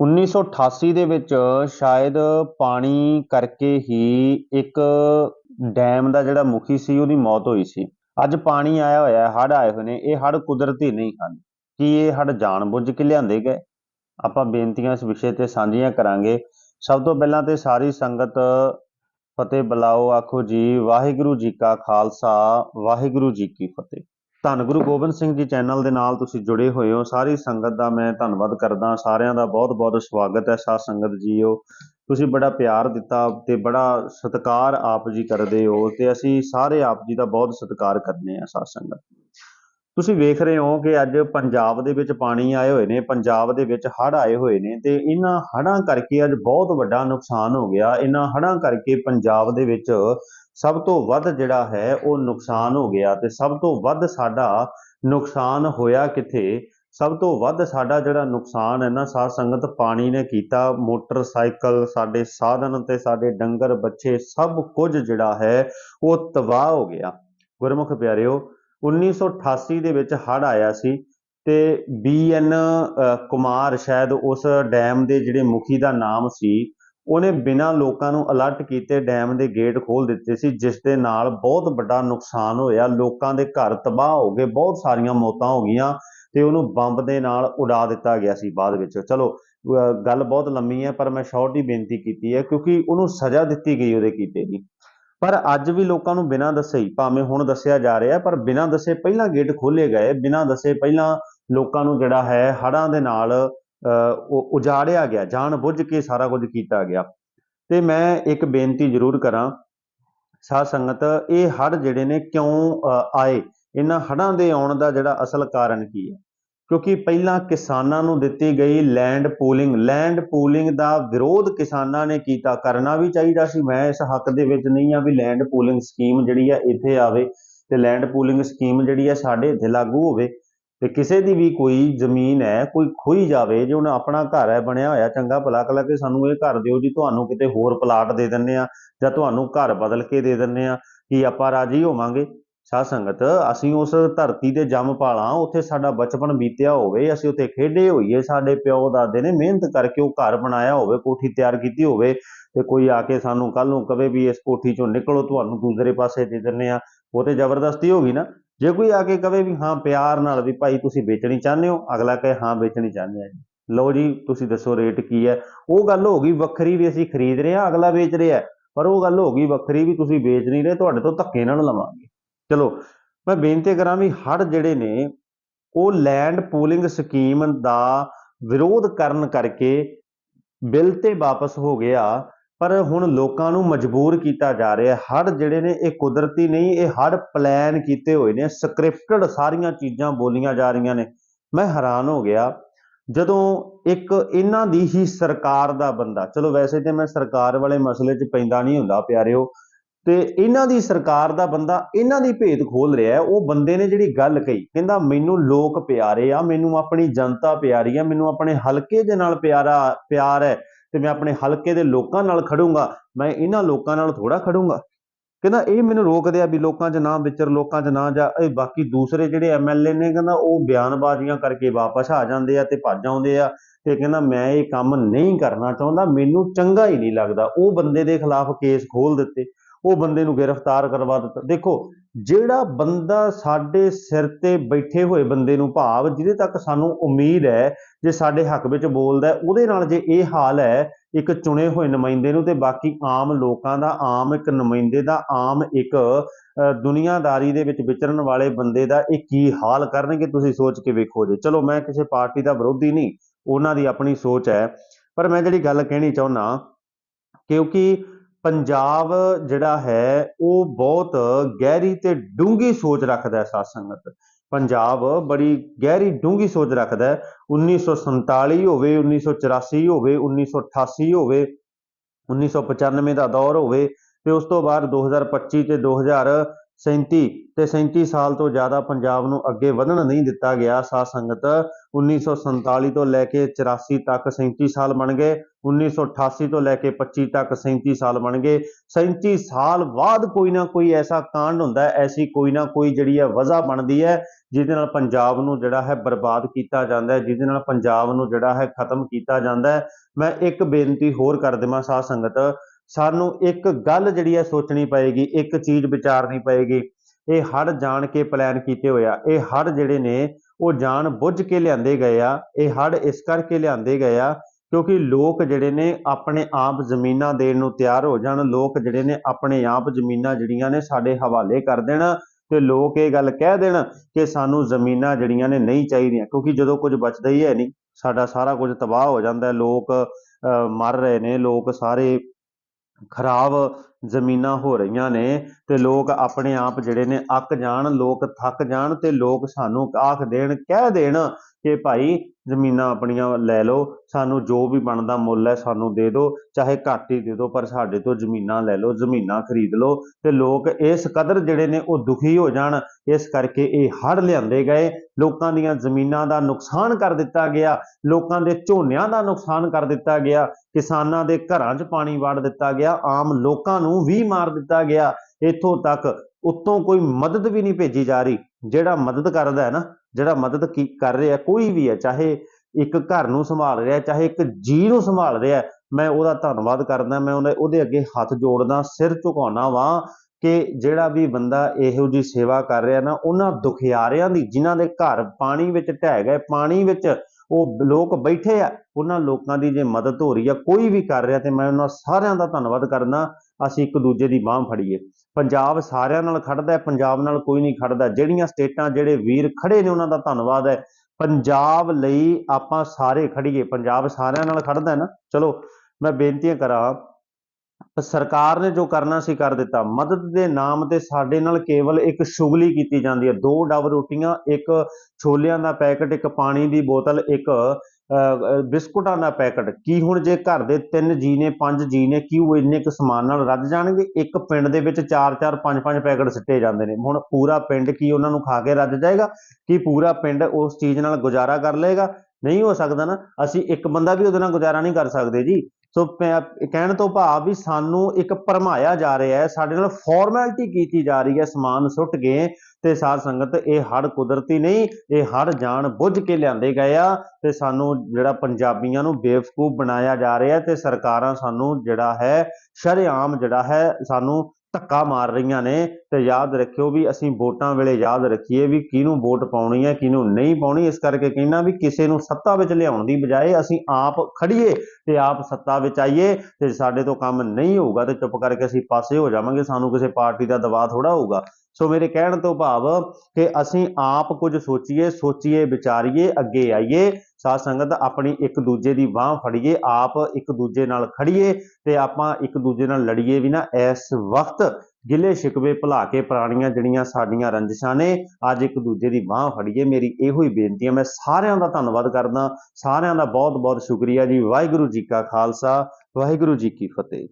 1988 ਦੇ ਵਿੱਚ ਸ਼ਾਇਦ ਪਾਣੀ ਕਰਕੇ ਹੀ ਇੱਕ ਡੈਮ ਦਾ ਜਿਹੜਾ ਮੁਖੀ ਸੀ, ਉਹਦੀ ਮੌਤ ਹੋਈ ਸੀ। ਅੱਜ ਪਾਣੀ ਆਇਆ ਹੋਇਆ ਹੈ ਹੜ੍ਹ ਆਏ ਹੋਏ ਨੇ, ਇਹ ਹੜ੍ਹ ਕੁਦਰਤੀ ਨਹੀਂ ਹਨ। ਕੀ ਇਹ ਹੜ੍ਹ ਜਾਣਬੁੱਝ ਕੇ ਲਿਆਂਦੇ ਗਏ? ਆਪਾਂ ਬੇਨਤੀਆਂ ਇਸ ਵਿਸ਼ੇ ਤੇ ਸਾਂਝੀਆਂ ਕਰਾਂਗੇ। ਸਭ ਤੋਂ ਪਹਿਲਾਂ ਤੇ ਸਾਰੀ ਸੰਗਤ ਫਤਿਹ ਬੁਲਾਓ, ਆਖੋ ਜੀ, ਵਾਹਿਗੁਰੂ ਜੀ ਕਾ ਖਾਲਸਾ, ਵਾਹਿਗੁਰੂ ਜੀ ਕੀ ਫਤਿਹ। ਧੰਨ ਗੁਰੂ ਗੋਬਿੰਦ ਸਿੰਘ ਜੀ ਚੈਨਲ ਦੇ ਨਾਲ ਤੁਸੀਂ ਜੁੜੇ ਹੋਏ ਹੋ। ਸਾਰੀ ਸੰਗਤ ਦਾ ਮੈਂ ਧੰਨਵਾਦ ਕਰਦਾ। ਸਾਰਿਆਂ ਦਾ ਬਹੁਤ-ਬਹੁਤ ਸਵਾਗਤ ਹੈ। ਸਾਧ ਸੰਗਤ ਜੀਓ, ਤੁਸੀਂ ਬੜਾ ਪਿਆਰ ਦਿੱਤਾ ਤੇ ਬੜਾ ਸਤਿਕਾਰ ਆਪ ਜੀ ਕਰਦੇ ਹੋ ਤੇ ਅਸੀਂ ਸਾਰੇ ਆਪ ਜੀ ਦਾ ਬਹੁਤ ਸਤਿਕਾਰ ਕਰਨੇ ਆ ਸਾਧ ਸੰਗਤ। ਤੁਸੀਂ ਵੇਖ ਰਹੇ ਹੋ ਕਿ ਅੱਜ ਪੰਜਾਬ ਦੇ ਵਿੱਚ ਪਾਣੀ ਆਏ ਹੋਏ ਨੇ, ਪੰਜਾਬ ਦੇ ਵਿੱਚ ਹੜ੍ਹ ਆਏ ਹੋਏ ਨੇ ਤੇ ਇਹਨਾਂ ਹੜ੍ਹਾਂ ਕਰਕੇ ਅੱਜ ਬਹੁਤ ਵੱਡਾ ਨੁਕਸਾਨ ਹੋ ਗਿਆ। ਇਹਨਾਂ ਹੜ੍ਹਾਂ ਕਰਕੇ ਪੰਜਾਬ ਦੇ ਵਿੱਚ ਸਭ ਤੋਂ ਵੱਧ ਜਿਹੜਾ ਹੈ ਉਹ ਨੁਕਸਾਨ ਹੋ ਗਿਆ ਤੇ ਸਭ ਤੋਂ ਵੱਧ ਸਾਡਾ ਨੁਕਸਾਨ ਹੋਇਆ ਕਿੱਥੇ? ਸਭ ਤੋਂ ਵੱਧ ਸਾਡਾ ਜਿਹੜਾ ਨੁਕਸਾਨ ਹੈ ਨਾ, ਸਾਧ ਸੰਗਤ ਪਾਣੀ ਨੇ ਕੀਤਾ, ਮੋਟਰਸਾਈਕਲ, ਸਾਡੇ ਸਾਧਨ ਤੇ ਸਾਡੇ ਡੰਗਰ, ਬੱਚੇ, ਸਭ ਕੁਝ ਜਿਹੜਾ ਹੈ ਉਹ ਤਬਾਹ ਹੋ ਗਿਆ। ਗੁਰਮੁਖ ਪਿਆਰਿਓ 1988 ਦੇ ਵਿੱਚ ਹੜ੍ਹ ਆਇਆ ਸੀ ਤੇ ਬੀਐਨ ਕੁਮਾਰ ਸ਼ਾਇਦ ਉਸ ਡੈਮ ਦੇ ਜਿਹੜੇ ਮੁਖੀ ਦਾ ਨਾਮ ਸੀ ਉਹਨੇ ਬਿਨਾਂ ਲੋਕਾਂ ਨੂੰ ਅਲਰਟ ਕੀਤੇ ਡੈਮ ਦੇ ਗੇਟ ਖੋਲ ਦਿੱਤੇ ਸੀ, ਜਿਸ ਦੇ ਨਾਲ ਬਹੁਤ ਵੱਡਾ ਨੁਕਸਾਨ ਹੋਇਆ। ਲੋਕਾਂ ਦੇ ਘਰ ਤਬਾਹ ਹੋ ਗਏ, ਬਹੁਤ ਸਾਰੀਆਂ ਮੌਤਾਂ ਹੋ ਗਈਆਂ ਤੇ ਉਹਨੂੰ ਬੰਬ ਦੇ ਨਾਲ ਉਡਾ ਦਿੱਤਾ ਗਿਆ ਸੀ ਬਾਅਦ ਵਿੱਚ। ਚਲੋ ਗੱਲ ਬਹੁਤ ਲੰਮੀ ਹੈ, ਪਰ ਮੈਂ ਸ਼ਾਰਟ ਹੀ ਬੇਨਤੀ ਕੀਤੀ ਹੈ, ਕਿਉਂਕਿ ਉਹਨੂੰ ਸਜ਼ਾ ਦਿੱਤੀ ਗਈ ਉਹਦੇ ਕੀਤੇ ਦੀ। ਪਰ ਅੱਜ ਵੀ ਲੋਕਾਂ ਨੂੰ ਬਿਨਾਂ ਦੱਸੇ ਹੀ, ਭਾਵੇਂ ਹੁਣ ਦੱਸਿਆ ਜਾ ਰਿਹਾ, ਪਰ ਬਿਨਾਂ ਦੱਸੇ ਪਹਿਲਾਂ ਗੇਟ ਖੋਲੇ ਗਏ, ਬਿਨਾਂ ਦੱਸੇ ਪਹਿਲਾਂ ਲੋਕਾਂ ਨੂੰ ਜਿਹੜਾ ਹੈ, ਹੜ੍ਹਾਂ ਦੇ ਨਾਲ ਉਜਾੜਿਆ ਗਿਆ, ਜਾਣ ਬੁੱਝ ਕੇ ਸਾਰਾ ਕੁਝ ਕੀਤਾ ਗਿਆ। ਤੇ ਮੈਂ ਇੱਕ ਬੇਨਤੀ ਜ਼ਰੂਰ ਕਰਾਂ, ਸਾਧ ਸੰਗਤ, ਇਹ ਹੜ ਜਿਹੜੇ ਨੇ ਕਿਉਂ ਆਏ? ਇਹਨਾਂ ਹੜ੍ਹਾਂ ਦੇ ਆਉਣ ਦਾ ਜਿਹੜਾ ਅਸਲ ਕਾਰਨ ਕੀ ਹੈ? ਕਿਉਂਕਿ ਪਹਿਲਾਂ ਕਿਸਾਨਾਂ ਨੂੰ ਦਿੱਤੀ ਗਈ ਲੈਂਡ ਪੂਲਿੰਗ ਲੈਂਡ ਪੂਲਿੰਗ ਦਾ ਵਿਰੋਧ ਕਿਸਾਨਾਂ ਨੇ ਕੀਤਾ, ਕਰਨਾ ਵੀ ਚਾਹੀਦਾ ਸੀ। ਮੈਂ ਇਸ ਹੱਕ ਦੇ ਵਿੱਚ ਨਹੀਂ ਆ ਵੀ ਲੈਂਡ ਪੂਲਿੰਗ ਸਕੀਮ ਜਿਹੜੀ ਆ ਇੱਥੇ ਆਵੇ ਤੇ ਲੈਂਡ ਪੂਲਿੰਗ ਸਕੀਮ ਜਿਹੜੀ ਆ ਸਾਡੇ ਇੱਥੇ ਲਾਗੂ ਹੋਵੇ। ਤੇ ਕਿਸੇ ਦੀ ਵੀ ਕੋਈ ਜ਼ਮੀਨ ਹੈ, ਕੋਈ ਖੋਈ ਜਾਵੇ, ਜੇ ਉਹਨਾਂ ਆਪਣਾ ਘਰ ਹੈ, ਬਣਿਆ ਹੋਇਆ, ਚੰਗਾ ਭਲਾ ਕਲਾ ਕੇ ਸਾਨੂੰ ਇਹ ਘਰ ਦਿਓ ਜੀ, ਤੁਹਾਨੂੰ ਕਿਤੇ ਹੋਰ ਪਲਾਟ ਦੇ ਦਿੰਨੇ ਆ ਜਾਂ ਤੁਹਾਨੂੰ ਘਰ ਬਦਲ ਕੇ ਦੇ ਦਿੰਨੇ ਆ ਕਿ ਆਪਾਂ ਰਾਜੀ ਹੋਵਾਂਗੇ। ਸਾਧ ਸੰਗਤ, ਅਸੀਂ ਉਸ ਧਰਤੀ ਤੇ ਜੰਮ ਪਾਲਾਂ, ਉੱਥੇ ਸਾਡਾ ਬਚਪਨ ਬੀਤਿਆ ਹੋਵੇ, ਅਸੀਂ ਉੱਥੇ ਖੇਡੇ ਹੋਈਏ, ਸਾਡੇ ਪਿਓ ਦਾਦੇ ਨੇ ਮਿਹਨਤ ਕਰਕੇ ਉਹ ਘਰ ਬਣਾਇਆ ਹੋਵੇ, ਕੋਠੀ ਤਿਆਰ ਕੀਤੀ ਹੋਵੇ ਤੇ ਕੋਈ ਆ ਕੇ ਸਾਨੂੰ ਕੱਲ ਨੂੰ ਕਵੇ ਵੀ ਇਸ ਕੋਠੀ ਚੋਂ ਨਿਕਲੋ, ਤੁਹਾਨੂੰ ਦੂਸਰੇ ਪਾਸੇ ਦੇ ਦਿੰਨੇ ਆ ਉਹ ਤੇ ਜ਼ਬਰਦਸਤੀ ਹੋਗੀ ਨਾ। ਜੇ ਕੋਈ ਆ ਕੇ ਕਵੇ ਵੀ ਹਾਂ ਪਿਆਰ ਨਾਲ ਵੀ ਭਾਈ ਤੁਸੀਂ ਵੇਚਣੀ ਚਾਹੁੰਦੇ ਹੋ, ਅਗਲਾ ਕਹੇ ਹਾਂ ਵੇਚਣੀ ਚਾਹੁੰਦੇ ਆ ਜੀ। ਲਓ ਜੀ, ਤੁਸੀਂ ਦੱਸੋ ਰੇਟ ਕੀ ਹੈ। ਉਹ ਗੱਲ ਹੋ ਗਈ ਵੱਖਰੀ ਵੀ ਅਸੀਂ ਖਰੀਦ ਰਹੇ ਹਾਂ, ਅਗਲਾ ਵੇਚ ਰਿਹਾ ਪਰ ਉਹ ਗੱਲ ਹੋ ਗਈ ਵੱਖਰੀ ਵੀ ਤੁਸੀਂ ਵੇਚ ਨਹੀਂ ਰਹੇ, ਤੁਹਾਡੇ ਤੋਂ ਧੱਕੇ ਨਾਲ ਲਵਾਂਗੇ। ਚਲੋ, ਮੈਂ ਬੇਨਤੀ ਕਰਾਂ ਵੀ ਹੜ ਜਿਹੜੇ ਨੇ, ਉਹ ਲੈਂਡ ਪੂਲਿੰਗ ਸਕੀਮ ਦਾ ਵਿਰੋਧ ਕਰਨ ਕਰਕੇ ਬਿੱਲ ਤੇ ਵਾਪਸ ਹੋ ਗਿਆ। ਪਰ ਹੁਣ ਲੋਕਾਂ ਨੂੰ ਮਜਬੂਰ ਕੀਤਾ ਜਾ ਰਿਹਾ ਹਰ ਜਿਹੜੇ ਨੇ, ਇਹ ਕੁਦਰਤੀ ਨਹੀਂ, ਇਹ ਹਰ ਪਲਾਨ ਕੀਤੇ ਹੋਏ ਨੇ। ਸਕ੍ਰਿਪਟਡ ਸਾਰੀਆਂ ਚੀਜ਼ਾਂ ਬੋਲੀਆਂ ਜਾ ਰਹੀਆਂ ਨੇ। ਮੈਂ ਹੈਰਾਨ ਹੋ ਗਿਆ ਜਦੋਂ ਇੱਕ ਇਹਨਾਂ ਦੀ ਹੀ ਸਰਕਾਰ ਦਾ ਬੰਦਾ, ਚਲੋ ਵੈਸੇ ਤੇ ਮੈਂ ਸਰਕਾਰ ਵਾਲੇ ਮਸਲੇ 'ਚ ਪੈਂਦਾ ਨਹੀਂ ਹੁੰਦਾ, ਪਿਆਰਿਓ, ਤੇ ਇਹਨਾਂ ਦੀ ਸਰਕਾਰ ਦਾ ਬੰਦਾ, ਇਹਨਾਂ ਦੀ ਭੇਦ ਖੋਲ ਰਿਹਾ ਹੈ। ਉਹ ਬੰਦੇ ਨੇ ਜਿਹੜੀ ਗੱਲ ਕਹੀ, ਕਹਿੰਦਾ ਮੈਨੂੰ ਲੋਕ ਪਿਆਰੇ ਆ, ਮੈਨੂੰ ਆਪਣੀ ਜਨਤਾ ਪਿਆਰੀ ਆ, ਮੈਨੂੰ ਆਪਣੇ ਹਲਕੇ ਦੇ ਨਾਲ ਪਿਆਰਾ, ਪਿਆਰ ਹੈ। ਤੇ ਮੈਂ ਆਪਣੇ ਹਲਕੇ ਦੇ ਲੋਕਾਂ ਨਾਲ ਖੜੂੰਗਾ, ਮੈਂ ਇਹਨਾਂ ਲੋਕਾਂ ਨਾਲ ਥੋੜਾ ਖੜੂੰਗਾ। ਕਹਿੰਦਾ, ਇਹ ਮੈਨੂੰ ਰੋਕਦੇ ਆ ਵੀ ਲੋਕਾਂ 'ਚ ਨਾ ਵਿਚਰ, ਲੋਕਾਂ 'ਚ ਨਾ ਜਾ, ਇਹ ਬਾਕੀ ਦੂਸਰੇ ਜਿਹੜੇ ਐਮਐਲਏ ਨੇ ਕਹਿੰਦਾ, ਉਹ ਬਿਆਨਬਾਜ਼ੀਆਂ ਕਰਕੇ ਵਾਪਸ ਆ ਜਾਂਦੇ ਆ ਤੇ ਭੱਜ ਆਉਂਦੇ ਆ ਤੇ ਕਹਿੰਦਾ, ਮੈਂ ਇਹ ਕੰਮ ਨਹੀਂ ਕਰਨਾ ਚਾਹੁੰਦਾ, ਮੈਨੂੰ ਚੰਗਾ ਹੀ ਨਹੀਂ ਲੱਗਦਾ। ਉਹ ਬੰਦੇ ਦੇ ਖਿਲਾਫ ਕੇਸ ਖੋਲ ਦਿੱਤੇ, ਉਹ ਬੰਦੇ ਨੂੰ ਗ੍ਰਿਫਤਾਰ ਕਰਵਾ ਦਿੱਤਾ। ਦੇਖੋ ਜਿਹੜਾ ਬੰਦਾ ਸਾਡੇ ਸਿਰ ਤੇ ਬੈਠੇ ਹੋਏ ਬੰਦੇ ਨੂੰ ਭਾਵ, ਜਿਹਦੇ ਤੱਕ ਸਾਨੂੰ ਉਮੀਦ ਹੈ, ਜੇ ਸਾਡੇ ਹੱਕ ਵਿੱਚ ਬੋਲਦਾ ਉਹਦੇ ਨਾਲ ਜੇ ਇਹ ਹਾਲ ਹੈ, ਇੱਕ ਚੁਣੇ ਹੋਏ ਨੁਮਾਇੰਦੇ ਨੂੰ ਤੇ ਬਾਕੀ ਆਮ ਲੋਕਾਂ ਦਾ, ਆਮ ਇੱਕ ਨੁਮਾਇੰਦੇ ਦਾ, ਆਮ ਇੱਕ ਦੁਨੀਆਦਾਰੀ ਦੇ ਵਿੱਚ ਵਿਚਰਨ ਵਾਲੇ ਬੰਦੇ ਦਾ ਇਹ ਕੀ ਹਾਲ ਕਰਨਗੇ, ਤੁਸੀਂ ਸੋਚ ਕੇ ਵੇਖੋ ਜੇ। ਚਲੋ, ਮੈਂ ਕਿਸੇ ਪਾਰਟੀ ਦਾ ਵਿਰੋਧੀ ਨਹੀਂ, ਉਹਨਾਂ ਦੀ ਆਪਣੀ ਸੋਚ ਹੈ, ਪਰ ਮੈਂ ਜਿਹੜੀ ਗੱਲ ਕਹਿਣੀ ਚਾਹੁੰਦਾ, ਕਿਉਂਕਿ ਪੰਜਾਬ ਜਿਹੜਾ ਹੈ, ਉਹ ਬਹੁਤ ਗਹਿਰੀ ਤੇ ਡੂੰਗੀ ਸੋਚ ਰੱਖਦਾ ਹੈ ਸਾਧ ਸੰਗਤ। ਪੰਜਾਬ ਬੜੀ ਗਹਿਰੀ ਡੂੰਗੀ ਸੋਚ ਰੱਖਦਾ ਹੈ। 1947 ਹੋਵੇ 1984 ਹੋਵੇ 1988 ਹੋਵੇ 1995 ਦਾ ਦੌਰ ਹੋਵੇ, ਤੇ ਉਸ ਤੋਂ ਬਾਅਦ 2025 ਤੇ 37 ਤੇ 37 ਸਾਲ ਤੋਂ ਜ਼ਿਆਦਾ ਪੰਜਾਬ ਨੂੰ ਅੱਗੇ ਵਧਣ ਨਹੀਂ ਦਿੱਤਾ ਗਿਆ। ਸਾਧ ਸੰਗਤ 1947 ਤੋਂ ਲੈ ਕੇ 84 ਤੱਕ 37 ਸਾਲ ਬਣ ਗਏ। 1988 ਤੋਂ ਲੈ ਕੇ 25 ਤੱਕ 37 ਸਾਲ ਬਣ ਗਏ। 37 ਸਾਲ ਬਾਅਦ ਕੋਈ ਨਾ ਕੋਈ ਐਸਾ ਕਾਂਡ ਹੁੰਦਾ ਹੈ, ਐਸੀ ਕੋਈ ਨਾ ਕੋਈ ਜਿਹੜੀ ਹੈ ਵਜ੍ਹਾ ਬਣਦੀ ਹੈ, ਜਿਹਦੇ ਨਾਲ ਪੰਜਾਬ ਨੂੰ ਜਿਹੜਾ ਹੈ ਬਰਬਾਦ ਕੀਤਾ ਜਾਂਦਾ ਹੈ, ਜਿਹਦੇ ਨਾਲ ਪੰਜਾਬ ਨੂੰ ਜਿਹੜਾ ਹੈ ਖਤਮ ਕੀਤਾ ਜਾਂਦਾ ਹੈ। ਮੈਂ ਇੱਕ ਬੇਨਤੀ ਹੋਰ ਕਰ ਦੇਵਾਂ ਸਾਧ ਸੰਗਤ। ਸਾਨੂੰ ਇੱਕ ਗੱਲ ਜਿਹੜੀ ਹੈ ਸੋਚਣੀ ਪਏਗੀ ਇੱਕ ਚੀਜ਼ ਵਿਚਾਰਨੀ ਪਏਗੀ। ਇਹ ਹੜ ਜਾਣ ਕੇ ਪਲਾਨ ਕੀਤੇ ਹੋਇਆ ਇਹ ਹੜ ਜਿਹੜੇ ਨੇ ਉਹ ਜਾਣ ਬੁੱਝ ਕੇ ਲਿਆਂਦੇ ਗਏ ਆ। ਇਹ ਹੜ ਇਸ ਕਰਕੇ ਲਿਆਂਦੇ ਗਏ ਆ ਕਿਉਂਕਿ ਲੋਕ ਜਿਹੜੇ ਨੇ ਆਪਣੇ ਆਪ ਜ਼ਮੀਨਾਂ ਦੇਣ ਨੂੰ ਤਿਆਰ ਹੋ ਜਾਣ। ਲੋਕ ਜਿਹੜੇ ਨੇ ਆਪਣੇ ਆਪ ਜ਼ਮੀਨਾਂ ਜਿਹੜੀਆਂ ਨੇ ਸਾਡੇ ਹਵਾਲੇ ਕਰ ਦੇਣ ਤੇ ਲੋਕ ਇਹ ਗੱਲ ਕਹਿ ਦੇਣ ਕਿ ਸਾਨੂੰ ਜ਼ਮੀਨਾਂ ਜਿਹੜੀਆਂ ਨੇ ਨਹੀਂ ਚਾਹੀਦੀਆਂ ਕਿਉਂਕਿ ਜਦੋਂ ਕੁਝ ਬਚਦਾ ਹੀ ਹੈ ਨਹੀਂ। ਸਾਡਾ ਸਾਰਾ ਕੁਝ ਤਬਾਹ ਹੋ ਜਾਂਦਾ ਲੋਕ ਅਹ, ਮਰ ਰਹੇ ਨੇ। ਲੋਕ ਸਾਰੇ ਖਰਾਬ ਜ਼ਮੀਨਾਂ ਹੋ ਰਹੀਆਂ ਨੇ ਤੇ ਲੋਕ ਆਪਣੇ ਆਪ ਜਿਹੜੇ ਨੇ ਅੱਕ ਜਾਣ, ਲੋਕ ਥੱਕ ਜਾਣ ਤੇ ਲੋਕ ਸਾਨੂੰ ਆਖ ਦੇਣ, ਕਹਿ ਦੇਣ ਕਿ ਭਾਈ ਜ਼ਮੀਨਾਂ ਆਪਣੀਆਂ ਲੈ ਲਓ, ਸਾਨੂੰ ਜੋ ਵੀ ਬਣਦਾ ਮੁੱਲ ਹੈ ਸਾਨੂੰ ਦੇ ਦਿਓ, ਚਾਹੇ ਘੱਟ ਹੀ ਦੇ ਦਿਓ, ਪਰ ਸਾਡੇ ਤੋਂ ਜ਼ਮੀਨਾਂ ਲੈ ਲਓ, ਜ਼ਮੀਨਾਂ ਖਰੀਦ ਲਓ, ਤੇ ਲੋਕ ਇਸ ਕਦਰ ਜਿਹੜੇ ਨੇ ਉਹ ਦੁਖੀ ਹੋ ਜਾਣ, ਇਸ ਕਰਕੇ ਇਹ ਹੜ ਲਿਆਂਦੇ ਗਏ, ਲੋਕਾਂ ਦੀਆਂ ਜ਼ਮੀਨਾਂ ਦਾ ਨੁਕਸਾਨ ਕਰ ਦਿੱਤਾ ਗਿਆ, ਲੋਕਾਂ ਦੇ ਝੋਨਿਆਂ ਦਾ ਨੁਕਸਾਨ ਕਰ ਦਿੱਤਾ ਗਿਆ, ਕਿਸਾਨਾਂ ਦੇ ਘਰਾਂ 'ਚ ਪਾਣੀ ਵੜ ਦਿੱਤਾ ਗਿਆ, ਆਮ ਲੋਕਾਂ ਨੂੰ ਵੀ ਮਾਰ ਦਿੱਤਾ ਗਿਆ, ਇੱਥੋਂ ਤੱਕ ਉੱਤੋਂ ਕੋਈ ਮਦਦ ਵੀ ਨਹੀਂ ਭੇਜੀ ਜਾ ਰਹੀ। ਜਿਹੜਾ ਮਦਦ ਕਰਦਾ ਹੈ ਨਾ, ਜਿਹੜਾ ਮਦਦ ਕੀ ਕਰ ਰਿਹਾ, ਕੋਈ ਵੀ ਹੈ, ਚਾਹੇ ਇੱਕ ਘਰ ਨੂੰ ਸੰਭਾਲ ਰਿਹਾ, ਚਾਹੇ ਇੱਕ ਜੀ ਨੂੰ ਸੰਭਾਲ ਰਿਹਾ, ਮੈਂ ਉਹਦਾ ਧੰਨਵਾਦ ਕਰਦਾ, ਮੈਂ ਉਹਦੇ ਉਹਦੇ ਅੱਗੇ ਹੱਥ ਜੋੜਦਾ, ਸਿਰ ਝੁਕਾਉਣਾ ਵਾਂ ਕਿ ਜਿਹੜਾ ਵੀ ਬੰਦਾ ਇਹੋ ਜੀ ਸੇਵਾ ਕਰ ਰਿਹਾ ਨਾ, ਉਹਨਾਂ ਦੁਖਿਆਰਿਆਂ ਦੀ, ਜਿਨ੍ਹਾਂ ਦੇ ਘਰ ਪਾਣੀ ਵਿੱਚ ਢਹਿ ਗਏ, ਪਾਣੀ ਵਿੱਚ ਉਹ ਲੋਕ ਬੈਠੇ ਆ, ਉਹਨਾਂ ਲੋਕਾਂ ਦੀ ਜੇ ਮਦਦ ਹੋ ਰਹੀ ਆ, ਕੋਈ ਵੀ ਕਰ ਰਿਹਾ ਤੇ ਮੈਂ ਉਹਨਾਂ ਸਾਰਿਆਂ ਦਾ ਧੰਨਵਾਦ ਕਰਦਾ, ਅਸੀਂ ਇੱਕ ਦੂਜੇ ਦੀ ਬਾਹ ਫੜੀਏ। ਪੰਜਾਬ ਸਾਰਿਆਂ ਨਾਲ ਖੜਦਾ ਹੈ, ਪੰਜਾਬ ਨਾਲ ਕੋਈ ਨਹੀਂ ਖੜਦਾ। ਜਿਹੜੀਆਂ ਸਟੇਟਾਂ, ਜਿਹੜੇ ਵੀਰ ਖੜੇ ਨੇ ਉਹਨਾਂ ਦਾ ਧੰਨਵਾਦ ਹੈ। ਪੰਜਾਬ ਲਈ ਆਪਾਂ ਸਾਰੇ ਖੜੀਏ, ਪੰਜਾਬ ਸਾਰਿਆਂ ਨਾਲ ਖੜਦਾ ਹੈ ਨਾ। ਚਲੋ, ਮੈਂ ਬੇਨਤੀਆਂ ਕਰਾਂ ਸਰਕਾਰ ਨੇ ਜੋ ਕਰਨਾ ਸੀ ਕਰ ਦਿੱਤਾ। ਮਦਦ ਦੇ ਨਾਮ ਤੇ ਸਾਡੇ ਨਾਲ ਕੇਵਲ ਇੱਕ ਸ਼ੁਗਲੀ ਕੀਤੀ ਜਾਂਦੀ ਹੈ। ਦੋ ਡਬ ਰੋਟੀਆਂ ਇੱਕ ਛੋਲਿਆਂ ਦਾ ਪੈਕਟ ਇੱਕ ਪਾਣੀ ਦੀ ਬੋਤਲ ਇੱਕ ਅਹ, ਬਿਸਕੁਟਾਂ ਦਾ ਪੈਕਟ। ਕੀ ਹੁਣ ਜੇ ਘਰ ਦੇ ਤਿੰਨ ਜੀ ਨੇ ਪੰਜ ਜੀ ਨੇ ਕੀ ਉਹ ਇੰਨੇ ਕੁ ਸਮਾਨ ਨਾਲ ਰੱਜ ਜਾਣਗੇ? ਇੱਕ ਪਿੰਡ ਦੇ ਵਿੱਚ ਚਾਰ ਚਾਰ ਪੰਜ ਪੰਜ ਪੈਕਟ ਸਿੱਟੇ ਜਾਂਦੇ ਨੇ। ਹੁਣ ਪੂਰਾ ਪਿੰਡ ਕੀ ਉਹਨਾਂ ਨੂੰ ਖਾ ਕੇ ਰੱਜ ਜਾਏਗਾ? ਕੀ ਪੂਰਾ ਪਿੰਡ ਉਸ ਚੀਜ਼ ਨਾਲ ਗੁਜ਼ਾਰਾ ਕਰ ਲਏਗਾ? ਨਹੀਂ ਹੋ ਸਕਦਾ ਨਾ। ਅਸੀਂ ਇੱਕ ਬੰਦਾ ਵੀ ਉਹਦੇ ਨਾਲ ਗੁਜ਼ਾਰਾ ਨਹੀਂ ਕਰ ਸਕਦੇ ਜੀ। ਸੋ ਪੈ- ਕਹਿਣ ਤੋਂ ਭਾਵ ਵੀ ਸਾਨੂੰ ਇੱਕ ਭਰਮਾਇਆ ਜਾ ਰਿਹਾ ਹੈ, ਸਾਡੇ ਨਾਲ ਫਾਰਮੈਲਿਟੀ ਕੀਤੀ ਜਾ ਰਹੀ ਹੈ, ਸਮਾਨ ਸੁੱਟ ਗਏ ਤੇ ਸਾਧ ਸੰਗਤ, ਇਹ ਹੜ ਕੁਦਰਤੀ ਨਹੀਂ, ਇਹ ਹੜ ਜਾਣ ਬੁੱਝ ਕੇ ਲਿਆਂਦੇ ਗਏ ਆ ਤੇ ਸਾਨੂੰ ਜਿਹੜਾ ਪੰਜਾਬੀਆਂ ਨੂੰ ਬੇਵਕੂਫ ਬਣਾਇਆ ਜਾ ਰਿਹਾ ਹੈ ਤੇ ਸਰਕਾਰਾਂ ਸਾਨੂੰ ਜਿਹੜਾ ਹੈ, ਸ਼ਰੇਆਮ ਜਿਹੜਾ ਹੈ, ਸਾਨੂੰ ਧੱਕਾ ਮਾਰ ਰਹੀਆਂ ਨੇ ਤੇ ਯਾਦ ਰੱਖਿਓ ਵੀ ਅਸੀਂ ਵੋਟਾਂ ਵੇਲੇ ਯਾਦ ਰੱਖੀਏ ਵੀ ਕਿਹਨੂੰ ਵੋਟ ਪਾਉਣੀ ਹੈ, ਕਿਹਨੂੰ ਨਹੀਂ ਪਾਉਣੀ। ਇਸ ਕਰਕੇ ਕਹਿੰਦਾ ਵੀ ਕਿਸੇ ਨੂੰ ਸੱਤਾ ਵਿੱਚ ਲਿਆਉਣ ਦੀ ਬਜਾਏ ਅਸੀਂ ਆਪ ਖੜੀਏ ਤੇ ਆਪ ਸੱਤਾ ਵਿੱਚ ਆਈਏ ਤੇ ਸਾਡੇ ਤੋਂ ਕੰਮ ਨਹੀਂ ਹੋਊਗਾ ਤੇ ਚੁੱਪ ਕਰਕੇ ਅਸੀਂ ਪਾਸੇ ਹੋ ਜਾਵਾਂਗੇ। ਸਾਨੂੰ ਕਿਸੇ ਪਾਰਟੀ ਦਾ ਦਬਾਅ ਥੋੜਾ ਹੋਊਗਾ। ਸੋ ਮੇਰੇ ਕਹਿਣ ਤੋਂ ਭਾਵ ਕਿ ਅਸੀਂ ਆਪ ਕੁਝ ਸੋਚੀਏ ਸੋਚੀਏ, ਵਿਚਾਰੀਏ, ਅੱਗੇ ਆਈਏ ਸਾਧ ਸੰਗਤ, ਆਪਣੀ ਇੱਕ ਦੂਜੇ ਦੀ ਬਾਹ ਫੜੀਏ, ਆਪ ਇੱਕ ਦੂਜੇ ਨਾਲ ਖੜੀਏ ਤੇ ਆਪਾਂ ਇੱਕ ਦੂਜੇ ਨਾਲ ਲੜੀਏ ਵੀ ਨਾ। ਇਸ ਵਕਤ ਗਿਲੇ ਸ਼ਿਕਵੇ ਭੁਲਾ ਕੇ ਪੁਰਾਣੀਆਂ ਜਿਹੜੀਆਂ ਸਾਡੀਆਂ ਰੰਜਿਸ਼ਾਂ ਨੇ, ਅੱਜ ਇੱਕ ਦੂਜੇ ਦੀ ਬਾਹ ਫੜੀਏ। ਮੇਰੀ ਇਹੋ ਹੀ ਬੇਨਤੀ ਹੈ। ਮੈਂ ਸਾਰਿਆਂ ਦਾ ਧੰਨਵਾਦ ਕਰਦਾ। ਸਾਰਿਆਂ ਦਾ ਬਹੁਤ ਬਹੁਤ ਸ਼ੁਕਰੀਆ ਜੀ। ਵਾਹਿਗੁਰੂ ਜੀ ਕਾ ਖਾਲਸਾ, ਵਾਹਿਗੁਰੂ ਜੀ ਕੀ ਫਤਿਹ।